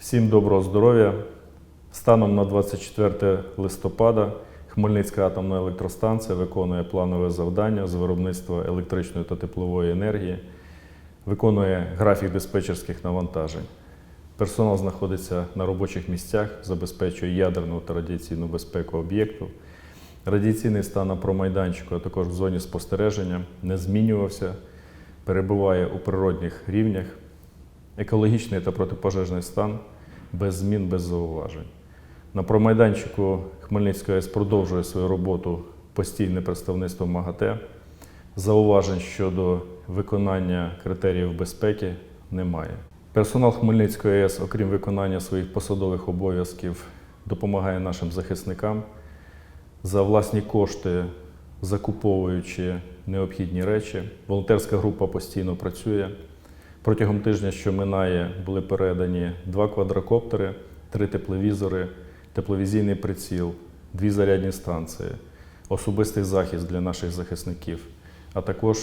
Всім доброго здоров'я. Станом на 24 листопада Хмельницька атомна електростанція виконує планове завдання з виробництва електричної та теплової енергії, виконує графік диспетчерських навантажень. Персонал знаходиться на робочих місцях, забезпечує ядерну та радіаційну безпеку об'єкту. Радіаційний стан на промайданчику, а також в зоні спостереження не змінювався, перебуває у природних рівнях. Екологічний та протипожежний стан без змін, без зауважень. На промайданчику Хмельницької АЕС продовжує свою роботу постійне представництво МАГАТЕ. Зауважень щодо виконання критеріїв безпеки немає. Персонал Хмельницької АЕС, окрім виконання своїх посадових обов'язків, допомагає нашим захисникам за власні кошти, закуповуючи необхідні речі. Волонтерська група постійно працює. Протягом тижня, що минає, були передані два квадрокоптери, три тепловізори, тепловізійний приціл, дві зарядні станції, особистий захист для наших захисників, а також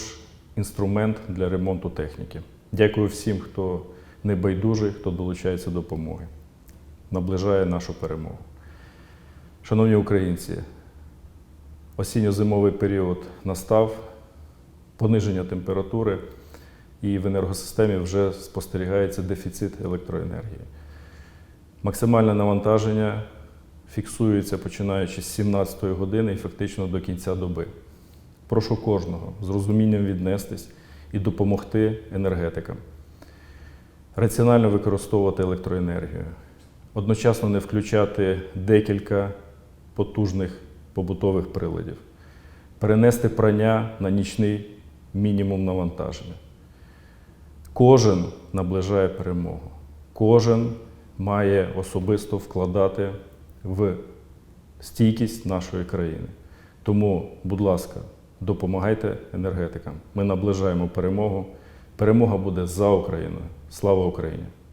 інструмент для ремонту техніки. Дякую всім, хто небайдужий, хто долучається до допомоги. Наближає нашу перемогу. Шановні українці, осінньо-зимовий період настав, пониження температури і в енергосистемі вже спостерігається дефіцит електроенергії. Максимальне навантаження фіксується починаючи з 17 години і фактично до кінця доби. Прошу кожного з розумінням віднестись і допомогти енергетикам. Раціонально використовувати електроенергію, одночасно не включати декілька потужних побутових приладів, перенести прання на нічний мінімум навантаження. Кожен наближає перемогу. Кожен має особисто вкладати в стійкість нашої країни. Тому, будь ласка, допомагайте енергетикам. Ми наближаємо перемогу. Перемога буде за Україною. Слава Україні!